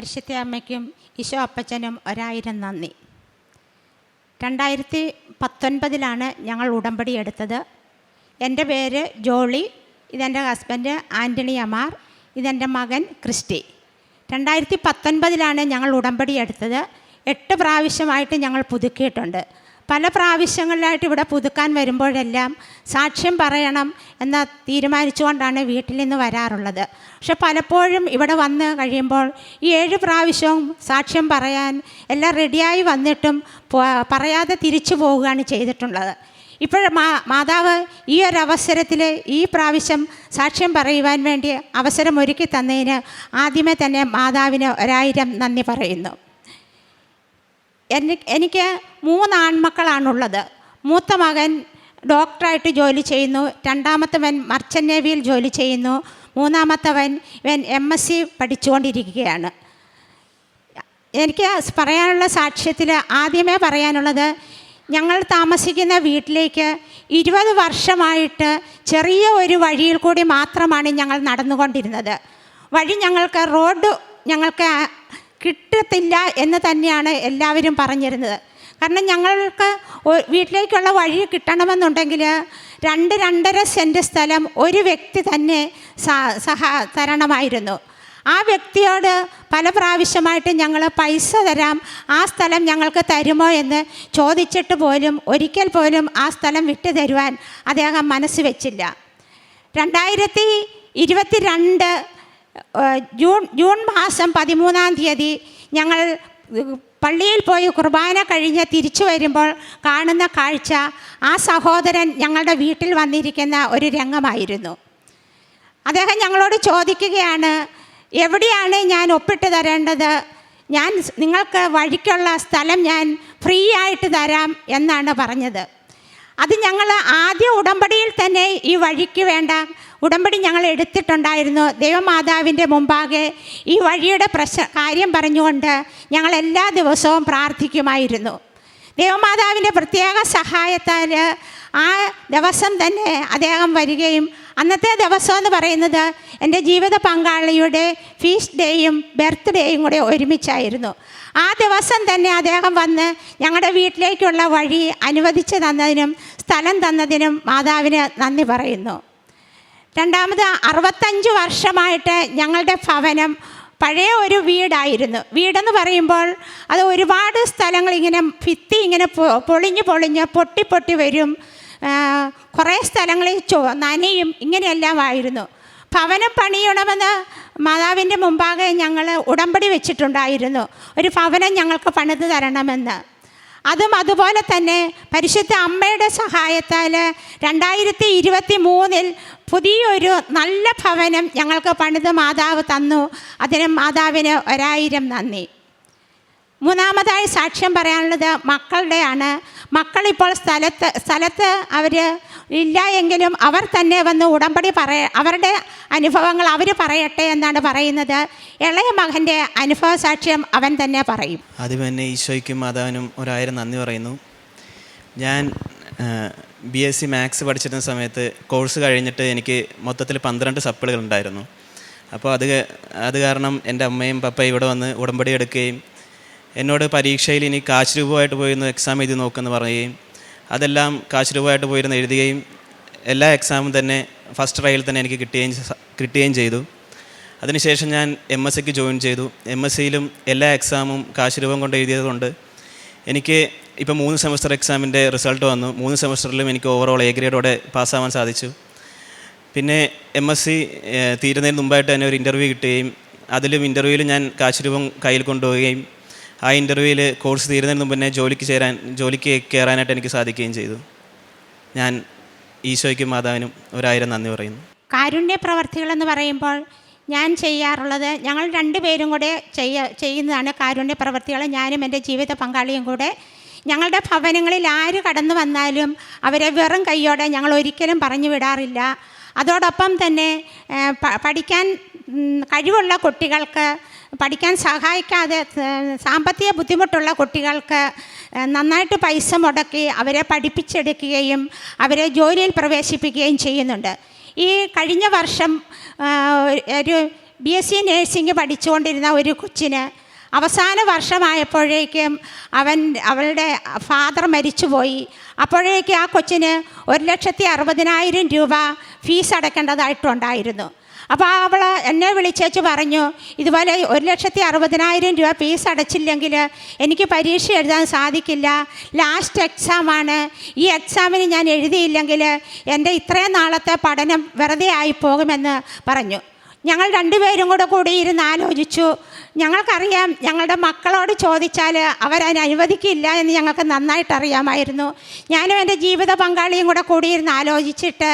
പരിശുദ്ധ അമ്മയ്ക്കും ഈശോ അപ്പച്ചനും ഒരായിരം നന്ദി. രണ്ടായിരത്തി പത്തൊൻപതിലാണ് ഞങ്ങൾ ഉടമ്പടി എടുത്തത്. എന്റെ പേര് ജോളി ഇതെന്റെ ഹസ്ബൻഡ് ആന്റണി അമാർ ഇതെന്റെ മകൻ ക്രിസ്റ്റി. രണ്ടായിരത്തി പത്തൊൻപതിലാണ് ഞങ്ങൾ ഉടമ്പടി എടുത്തത്. എട്ട് പ്രാവശ്യമായിട്ട് ഞങ്ങൾ പുതുക്കിയിട്ടുണ്ട്. പല പ്രാവശ്യങ്ങളിലായിട്ട് ഇവിടെ പുതുക്കാൻ വരുമ്പോഴെല്ലാം സാക്ഷ്യം പറയണം എന്ന് തീരുമാനിച്ചുകൊണ്ടാണ് വീട്ടിൽ നിന്ന് വരാറുള്ളത്. പക്ഷെ പലപ്പോഴും ഇവിടെ വന്ന് കഴിയുമ്പോൾ ഈ ഏഴ് പ്രാവശ്യവും സാക്ഷ്യം പറയാൻ എല്ലാം റെഡിയായി വന്നിട്ടും പറയാതെ തിരിച്ചു പോവുകയാണ് ചെയ്തിട്ടുള്ളത്. ഇപ്പോൾ മാ മാതാവ് ഈ ഒരു അവസരത്തിൽ ഈ പ്രാവശ്യം സാക്ഷ്യം പറയുവാൻ വേണ്ടി അവസരം ഒരുക്കി തന്നതിന് ആദ്യമേ തന്നെ മാതാവിന് ഒരായിരം നന്ദി പറയുന്നു. എനിക്ക് മൂന്ന് ആൺമക്കളാണുള്ളത് മൂത്ത മകൻ ഡോക്ടറായിട്ട് ജോലി ചെയ്യുന്നു. രണ്ടാമത്തവൻ മർച്ചന്റ് നേവിയിൽ ജോലി ചെയ്യുന്നു. മൂന്നാമത്തവൻ ഇവൻ എം എസ് സി പഠിച്ചുകൊണ്ടിരിക്കുകയാണ്. എനിക്ക് പറയാനുള്ള സാക്ഷ്യത്തിൽ ആദ്യമേ പറയാനുള്ളത് ഞങ്ങൾ താമസിക്കുന്ന വീട്ടിലേക്ക് ഇരുപത് വർഷമായിട്ട് ചെറിയ ഒരു വഴിയിൽ കൂടി മാത്രമാണ് ഞങ്ങൾ നടന്നുകൊണ്ടിരുന്നത്. വഴി ഞങ്ങൾക്ക് റോഡ് ഞങ്ങൾക്ക് കിട്ടത്തില്ല എന്ന് തന്നെയാണ് എല്ലാവരും പറഞ്ഞിരുന്നത്. കാരണം ഞങ്ങൾക്ക് വീട്ടിലേക്കുള്ള വഴി കിട്ടണമെന്നുണ്ടെങ്കിൽ രണ്ട് രണ്ടര സെന്റ് സ്ഥലം ഒരു വ്യക്തി തന്നെ സഹ തരണമായിരുന്നു. ആ വ്യക്തിയോട് പല പ്രാവശ്യമായിട്ട് ഞങ്ങൾ പൈസ തരാം ആ സ്ഥലം ഞങ്ങൾക്ക് തരുമോ എന്ന് ചോദിച്ചിട്ട് പോലും ഒരിക്കൽ പോലും ആ സ്ഥലം വിട്ടു തരുവാൻ അദ്ദേഹം മനസ്സ് വെച്ചില്ല. രണ്ടായിരത്തി ഇരുപത്തി രണ്ട് ജൂൺ ജൂൺ മാസം പതിമൂന്നാം തീയതി ഞങ്ങൾ പള്ളിയിൽ പോയി കുർബാന കഴിഞ്ഞ് തിരിച്ചു വരുമ്പോൾ കാണുന്ന കാഴ്ച ആ സഹോദരൻ ഞങ്ങളുടെ വീട്ടിൽ വന്നിരിക്കുന്ന ഒരു രംഗമായിരുന്നു. അദ്ദേഹം ഞങ്ങളോട് ചോദിക്കുകയാണ് എവിടെയാണ് ഞാൻ ഒപ്പിട്ട് തരേണ്ടത്? ഞാൻ നിങ്ങൾക്ക് വഴിക്കുള്ള സ്ഥലം ഞാൻ ഫ്രീ ആയിട്ട് തരാം എന്നാണ് പറഞ്ഞത്. അത് ഞങ്ങൾ ആദ്യ ഉടമ്പടിയിൽ തന്നെ ഈ വഴിക്ക് വേണ്ട ഉടമ്പടി ഞങ്ങൾ എടുത്തിട്ടുണ്ടായിരുന്നു. ദൈവമാതാവിന്റെ മുമ്പാകെ ഈ വഴിയുടെ പ്രശ കാര്യം പറഞ്ഞുകൊണ്ട് ഞങ്ങൾ എല്ലാ ദിവസവും പ്രാർത്ഥിക്കുമായിരുന്നു. ദൈവമാതാവിന്റെ പ്രത്യേക സഹായത്താൽ ആ ദിവസം തന്നെ അദ്ദേഹം വരികയും അന്നത്തെ ദിവസം എന്ന് പറയുന്നത് എന്റെ ജീവിത പങ്കാളിയുടെ ഫീസ്റ്റ് ഡേയും ബർത്ത്ഡേയും കൂടെ ഒരുമിച്ചായിരുന്നു. ആ ദിവസം തന്നെ അദ്ദേഹം വന്ന് ഞങ്ങളുടെ വീട്ടിലേക്കുള്ള വഴി അനുവദിച്ച് തന്നതിനും സ്ഥലം തന്നതിനും മാതാവിന് നന്ദി പറയുന്നു. രണ്ടാമത് അറുപത്തഞ്ച് വർഷമായിട്ട് ഞങ്ങളുടെ ഭവനം പഴയ ഒരു വീടായിരുന്നു. വീടെന്ന് പറയുമ്പോൾ അത് ഒരുപാട് സ്ഥലങ്ങൾ ഇങ്ങനെ ഭിത്തി ഇങ്ങനെ പൊളിഞ്ഞ് പൊളിഞ്ഞ് പൊട്ടി പൊട്ടി വരും. കുറേ സ്ഥലങ്ങളിൽ ചോ നനയും ഇങ്ങനെയെല്ലാം ആയിരുന്നു. ഭവനം പണിയണമെന്ന് മാതാവിന്റെ മുമ്പാകെ ഞങ്ങൾ ഉടമ്പടി വെച്ചിട്ടുണ്ടായിരുന്നു. ഒരു ഭവനം ഞങ്ങൾക്ക് പണിത് തരണമെന്ന്. അതും അതുപോലെ തന്നെ പരിശുദ്ധ അമ്മയുടെ സഹായത്താൽ രണ്ടായിരത്തി ഇരുപത്തി മൂന്നിൽ പുതിയൊരു നല്ല ഭവനം ഞങ്ങൾക്ക് പണിത് മാതാവ് തന്നു. അതിന് മാതാവിന് ഒരായിരം നന്ദി. മൂന്നാമതായി സാക്ഷ്യം പറയാനുള്ളത് മക്കളുടെയാണ്. മക്കളിപ്പോൾ സ്ഥലത്ത് സ്ഥലത്ത് അവർ ഇല്ല എങ്കിലും അവർ തന്നെ വന്ന് ഉടമ്പടി പറയ അവരുടെ അനുഭവങ്ങൾ അവർ പറയട്ടെ എന്നാണ് പറയുന്നത്. ഇളയ മകന്റെ അനുഭവ സാക്ഷ്യം അവൻ തന്നെ പറയും. ആദ്യം തന്നെ ഈശോയ്ക്കും മാതാവിനും ഒരായിരം നന്ദി പറയുന്നു. ഞാൻ ബി എസ് സി മാത്സ് പഠിച്ചിരുന്ന സമയത്ത് കോഴ്സ് കഴിഞ്ഞിട്ട് എനിക്ക് മൊത്തത്തിൽ പന്ത്രണ്ട് സപ്പിളുകൾ ഉണ്ടായിരുന്നു അപ്പോൾ അത് അത് കാരണം എന്റെ അമ്മയും പപ്പയും ഇവിടെ വന്ന് ഉടമ്പടി എടുക്കുകയും എന്നോട് പരീക്ഷയിൽ ഇനി കാശ് രൂപമായിട്ട് പോയിരുന്നു എക്സാം എഴുതി നോക്കുമെന്ന് പറയുകയും അതെല്ലാം കാശ് രൂപമായിട്ട് പോയിരുന്ന് എഴുതുകയും എല്ലാ എക്സാമും തന്നെ ഫസ്റ്റ് ട്രയൽ തന്നെ എനിക്ക് കിട്ടുകയും കിട്ടുകയും ചെയ്തു. അതിനുശേഷം ഞാൻ എം എസ് സിക്ക് ജോയിൻ ചെയ്തു. എം എസ് സിയിലും എല്ലാ എക്സാമും കാശ് രൂപം കൊണ്ട് എഴുതിയതുകൊണ്ട് എനിക്ക് ഇപ്പോൾ മൂന്ന് സെമസ്റ്റർ എക്സാമിന്റെ റിസൾട്ട് വന്നു. മൂന്ന് സെമസ്റ്ററിലും എനിക്ക് ഓവറോൾ എ ഗ്രേഡോടെ പാസ്സാവാൻ സാധിച്ചു. പിന്നെ എം എസ് സി തീരുന്നതിന് മുമ്പായിട്ട് തന്നെ ഒരു ഇന്റർവ്യൂ കിട്ടുകയും അതിലും ഇന്റർവ്യൂവിൽ ഞാൻ കാശ് രൂപം കയ്യിൽ കൊണ്ടുപോവുകയും ആ ഇന്റർവ്യൂവിൽ കോഴ്സ് തീരുന്നതിന് മുമ്പ് തന്നെ ജോലിക്ക് ചേരാൻ ജോലിക്ക് കയറാനായിട്ട് എനിക്ക് സാധിക്കുകയും ചെയ്തു. ഞാൻ ഈശോയ്ക്കും മാതാവിനും ഒരായിരം നന്ദി പറയുന്നു. കാരുണ്യ പ്രവർത്തികളെന്ന് പറയുമ്പോൾ ഞാൻ ചെയ്യാറുള്ളത് ഞങ്ങൾ രണ്ടുപേരും കൂടെ ചെയ്യ ചെയ്യുന്നതാണ് കാരുണ്യ പ്രവർത്തികൾ. ഞാനും എന്റെ ജീവിത പങ്കാളിയും കൂടെ. ഞങ്ങളുടെ ഭവനങ്ങളിൽ ആര് കടന്നു വന്നാലും അവരെ വെറും കൈയോടെ ഞങ്ങൾ ഒരിക്കലും പറഞ്ഞു വിടാറില്ല. അതോടൊപ്പം തന്നെ പഠിക്കാൻ കഴിവുള്ള കുട്ടികൾക്ക് പഠിക്കാൻ സഹായിക്കാതെ സാമ്പത്തിക ബുദ്ധിമുട്ടുള്ള കുട്ടികൾക്ക് നന്നായിട്ട് പൈസ മുടക്കി അവരെ പഠിപ്പിച്ചെടുക്കുകയും അവരെ ജോലിയിൽ പ്രവേശിപ്പിക്കുകയും ചെയ്യുന്നുണ്ട്. ഈ കഴിഞ്ഞ വർഷം ഒരു ബി എസ് സി നേഴ്സിംഗ് പഠിച്ചുകൊണ്ടിരുന്ന ഒരു കൊച്ചിന് അവസാന വർഷമായപ്പോഴേക്കും അവൻ അവളുടെ ഫാദർ മരിച്ചുപോയി. അപ്പോഴേക്കും ആ കൊച്ചിന് ഒരു ലക്ഷത്തി അറുപതിനായിരം രൂപ ഫീസ് അടയ്ക്കേണ്ടതായിട്ടുണ്ടായിരുന്നു അപ്പോൾ അവൾ എന്നെ വിളിച്ചേച്ച് പറഞ്ഞു ഇതുപോലെ ഒരു ലക്ഷത്തി അറുപതിനായിരം രൂപ ഫീസ് അടച്ചില്ലെങ്കിൽ എനിക്ക് പരീക്ഷ എഴുതാൻ സാധിക്കില്ല. ലാസ്റ്റ് എക്സാമാണ് ഈ എക്സാമിന് ഞാൻ എഴുതിയില്ലെങ്കിൽ എന്റെ ഇത്രയും നാളത്തെ പഠനം വെറുതെ ആയി പോകുമെന്ന് പറഞ്ഞു. ഞങ്ങൾ രണ്ടുപേരും കൂടെ കൂടി ഇരുന്ന് ആലോചിച്ചു. ഞങ്ങൾക്കറിയാം ഞങ്ങളുടെ മക്കളോട് ചോദിച്ചാൽ അവരതിന് അനുവദിക്കില്ല എന്ന് ഞങ്ങൾക്ക് നന്നായിട്ട് അറിയാമായിരുന്നു. ഞാനും എന്റെ ജീവിത പങ്കാളിയും കൂടെ കൂടിയിരുന്ന് ആലോചിച്ചിട്ട്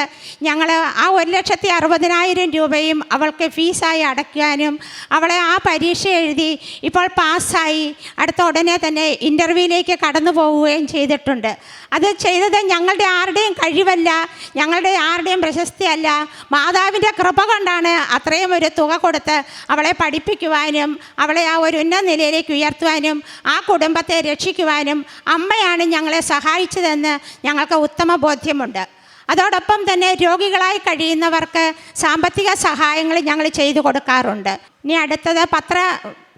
ഞങ്ങൾ ആ ഒരു ലക്ഷത്തി അറുപതിനായിരം രൂപയും അവൾക്ക് ഫീസായി അടയ്ക്കാനും അവളെ ആ പരീക്ഷ എഴുതി ഇപ്പോൾ പാസ്സായി. അടുത്ത ഉടനെ തന്നെ ഇന്റർവ്യൂവിലേക്ക് കടന്നു പോവുകയും ചെയ്തിട്ടുണ്ട്. അത് ചെയ്തത് ഞങ്ങളുടെ ആരുടെയും കഴിവല്ല ഞങ്ങളുടെ ആരുടെയും പ്രശസ്തിയല്ല. മാതാവിന്റെ കൃപ കൊണ്ടാണ് അത്രയും ഒരു തുക കൊടുത്ത് അവളെ പഠിപ്പിക്കുവാനും അവളെ ആ ഒരു ഉന്നത നിലയിലേക്ക് ഉയർത്തുവാനും ആ കുടുംബത്തെ രക്ഷിക്കുവാനും അമ്മയാണ് ഞങ്ങളെ സഹായിച്ചതെന്ന് ഞങ്ങൾക്ക് ഉത്തമ ബോധ്യമുണ്ട്. അതോടൊപ്പം തന്നെ രോഗികളായി കഴിയുന്നവർക്ക് സാമ്പത്തിക സഹായങ്ങൾ ഞങ്ങൾ ചെയ്തു കൊടുക്കാറുണ്ട്. ഇനി അടുത്തത് പത്ര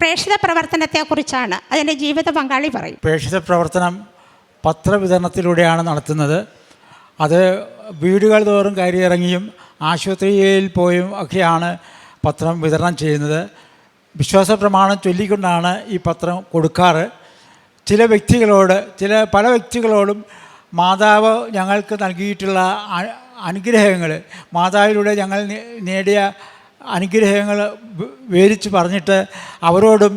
പ്രേക്ഷിത പ്രവർത്തനത്തെക്കുറിച്ചാണ്. അതിന്റെ ജീവിത പങ്കാളി പറയും. പ്രേക്ഷിത പ്രവർത്തനം പത്രവിതരണത്തിലൂടെയാണ് നടത്തുന്നത്. അത് വീടുകൾ തോറും കയറിയിറങ്ങിയും ആശുപത്രിയിൽ പോയും ഒക്കെയാണ് പത്രം വിതരണം ചെയ്യുന്നത്. വിശ്വാസ പ്രമാണം ചൊല്ലിക്കൊണ്ടാണ് ഈ പത്രം കൊടുക്കാറ്. ചില വ്യക്തികളോട് ചില പല വ്യക്തികളോടും മാതാവ് ഞങ്ങൾക്ക് നൽകിയിട്ടുള്ള അനുഗ്രഹങ്ങൾ മാതാവിലൂടെ ഞങ്ങൾ നേടിയ അനുഗ്രഹങ്ങൾ വിവരിച്ച് പറഞ്ഞിട്ട് അവരോടും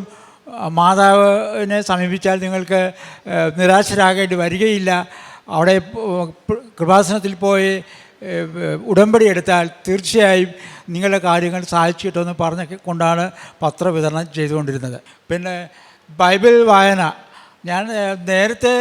മാതാവിനെ സമീപിച്ചാൽ നിങ്ങൾക്ക് നിരാശരാകേണ്ടി വരികയില്ല. അവിടെ കൃപാസനത്തിൽ പോയി ഉടമ്പടി എടുത്താൽ തീർച്ചയായും നിങ്ങളുടെ കാര്യങ്ങൾ സാധിച്ചു കിട്ടുമെന്ന് പറഞ്ഞ് കൊണ്ടാണ് പത്രവിതരണം ചെയ്തുകൊണ്ടിരുന്നത്. പിന്നെ ബൈബിൾ വായന. ഞാൻ നേരത്തെ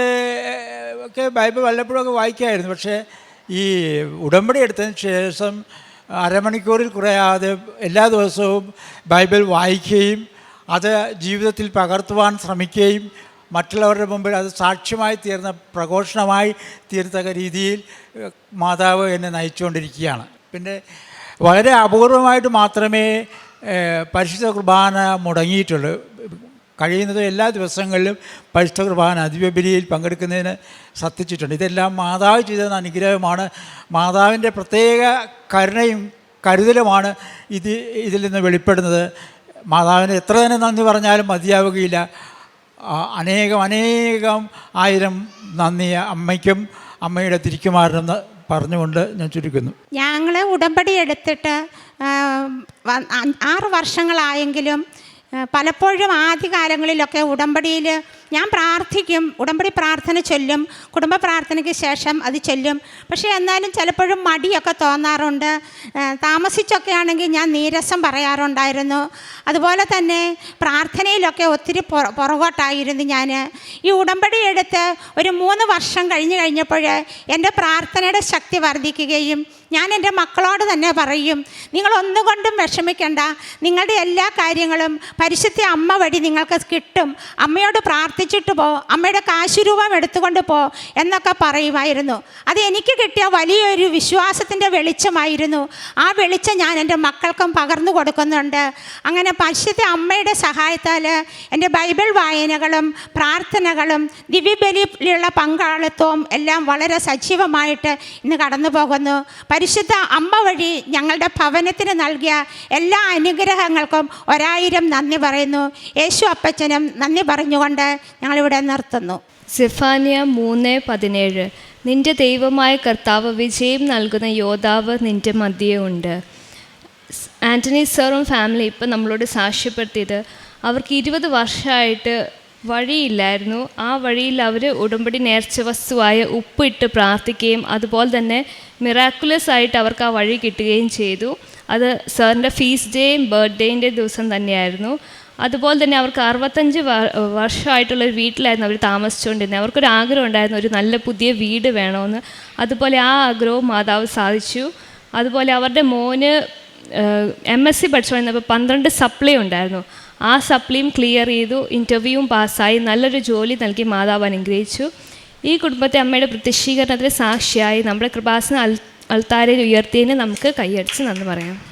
ഒക്കെ ബൈബിൾ വല്ലപ്പോഴൊക്കെ വായിക്കായിരുന്നു. പക്ഷേ ഈ ഉടമ്പടി എടുത്തതിന് ശേഷം അരമണിക്കൂറിൽ കുറയാതെ എല്ലാ ദിവസവും ബൈബിൾ വായിക്കുകയും അത് ജീവിതത്തിൽ പകർത്തുവാൻ ശ്രമിക്കുകയും മറ്റുള്ളവരുടെ മുമ്പിൽ അത് സാക്ഷ്യമായി തീർന്ന പ്രഘോഷണമായി തീർത്തക രീതിയിൽ മാതാവ് എന്നെ നയിച്ചുകൊണ്ടിരിക്കുകയാണ്. പിന്നെ വളരെ അപൂർവമായിട്ട് മാത്രമേ പരിശുദ്ധ കുർബാന മുടങ്ങിയിട്ടുള്ളൂ. കഴിയുന്നത് എല്ലാ ദിവസങ്ങളിലും പരിശുദ്ധ കുർബാന അതിബലിയിൽ പങ്കെടുക്കുന്നതിന് ശ്രദ്ധിച്ചിട്ടുണ്ട് ഇതെല്ലാം മാതാവ് ചെയ്ത അനുഗ്രഹമാണ്. മാതാവിന്റെ പ്രത്യേക കരുണയും കരുതലുമാണ് ഇത് ഇതിൽ നിന്ന് വെളിപ്പെടുന്നത്. മാതാവിന് എത്ര തന്നെ നന്ദി പറഞ്ഞാലും മതിയാവുകയില്ല. അനേകം അനേകം ആയിരം നന്ദി അമ്മയ്ക്കും അമ്മയുടെ തിരിക്കുമാരനും ന- പറഞ്ഞുകൊണ്ട് ഞാൻ ചുരുക്കുന്നു. ഞങ്ങൾ ഉടമ്പടി എടുത്തിട്ട് ആറ് വർഷങ്ങളായെങ്കിലും പലപ്പോഴും ആദ്യകാലങ്ങളിലൊക്കെ ഉടമ്പടിയിൽ ഞാൻ പ്രാർത്ഥിക്കും ഉടമ്പടി പ്രാർത്ഥന ചൊല്ലും കുടുംബ പ്രാർത്ഥനയ്ക്ക് ശേഷം അത് ചൊല്ലും. പക്ഷേ എന്നാലും ചിലപ്പോഴും മടിയൊക്കെ തോന്നാറുണ്ട്. താമസിച്ചൊക്കെ ആണെങ്കിൽ ഞാൻ നീരസം പറയാറുണ്ടായിരുന്നു. അതുപോലെ തന്നെ പ്രാർത്ഥനയിലൊക്കെ ഒത്തിരി പുറ പുറകോട്ടായിരുന്നു ഞാൻ. ഈ ഉടമ്പടി എടുത്ത് ഒരു മൂന്ന് വർഷം കഴിഞ്ഞ് കഴിഞ്ഞപ്പോൾ എന്റെ പ്രാർത്ഥനയുടെ ശക്തി വർദ്ധിക്കുകയും ഞാൻ എന്റെ മക്കളോട് തന്നെ പറയും നിങ്ങൾ ഒന്നുകൊണ്ടും വിഷമിക്കേണ്ട. നിങ്ങളുടെ എല്ലാ കാര്യങ്ങളും പരിശുദ്ധ അമ്മ വഴി നിങ്ങൾക്ക് കിട്ടും. അമ്മയോട് പ്രാർത്ഥിച്ചിട്ട് പോ അമ്മയുടെ കാശുരൂപം എടുത്തുകൊണ്ട് പോ എന്നൊക്കെ പറയുമായിരുന്നു. അത് എനിക്ക് കിട്ടിയ വലിയൊരു വിശ്വാസത്തിന്റെ വെളിച്ചമായിരുന്നു. ആ വെളിച്ചം ഞാൻ എന്റെ മക്കൾക്കും പകർന്നു കൊടുക്കുന്നുണ്ട്. അങ്ങനെ പശുത്തെ അമ്മയുടെ സഹായത്താൽ എന്റെ ബൈബിൾ വായനകളും പ്രാർത്ഥനകളും ദിവ്യബലിയിലുള്ള പങ്കാളിത്തവും എല്ലാം വളരെ സജീവമായിട്ട് ഇന്ന് കടന്നു പോകുന്നു. പരിശുദ്ധ അമ്മ വഴി ഞങ്ങളുടെ ഭവനത്തിന് നൽകിയ എല്ലാ അനുഗ്രഹങ്ങൾക്കും ഒരായിരം നന്ദി പറയുന്നു. യേശു അപ്പച്ചനും നന്ദി പറഞ്ഞുകൊണ്ട് ഞങ്ങളിവിടെ നിർത്തുന്നു. സിഫാനിയ മൂന്ന് പതിനേഴ്. നിന്റെ ദൈവമായ കർത്താവ് വിജയം നൽകുന്ന യോദ്ധാവ് നിന്റെ മധ്യേ ഉണ്ട്. സ് ആന്റണി സാറും ഫാമിലി ഇപ്പം നമ്മളോട് സാക്ഷ്യപ്പെടുത്തിയത് അവർക്ക് ഇരുപത് വർഷമായിട്ട് വഴിയില്ലായിരുന്നു. ആ വഴിയിൽ അവർ ഉടമ്പടി നേർച്ച വസ്തുവായ ഉപ്പിട്ട് പ്രാർത്ഥിക്കുകയും അതുപോലെ തന്നെ മിറാക്കുലസ് ആയിട്ട് അവർക്ക് ആ വഴി കിട്ടുകയും ചെയ്തു. അത് സാറിന്റെ ഫീസ് ഡേയും ബർത്ത്ഡേന്റെ ദിവസം തന്നെയായിരുന്നു. അതുപോലെ തന്നെ അവർക്ക് അറുപത്തഞ്ച് വർഷമായിട്ടുള്ള ഒരു വീട്ടിലായിരുന്നു അവർ താമസിച്ചുകൊണ്ടിരുന്നത്. അവർക്കൊരു ആഗ്രഹം ഉണ്ടായിരുന്നു ഒരു നല്ല പുതിയ വീട് വേണമെന്ന്. അതുപോലെ ആ ആഗ്രഹവും മാതാവ് സാധിച്ചു. അതുപോലെ അവരുടെ മോന് എം എസ് സി പഠിച്ചുകൊണ്ടിരുന്നപ്പോൾ പന്ത്രണ്ട് സപ്ലൈ ഉണ്ടായിരുന്നു. ആ സപ്ലിയും ക്ലിയർ ചെയ്തു ഇന്റർവ്യൂവും പാസ്സായി നല്ലൊരു ജോലി നൽകി മാതാവ് അനുഗ്രഹിച്ചു. ഈ കുടുംബത്തെ അമ്മയുടെ പ്രത്യക്ഷീകരണത്തിന് സാക്ഷിയായി നമ്മുടെ കൃപാസന അൽ അൾത്താരയിൽ ഉയർത്തിയതിന് നമുക്ക് കൈയടിച്ച് നന്ദി പറയാം.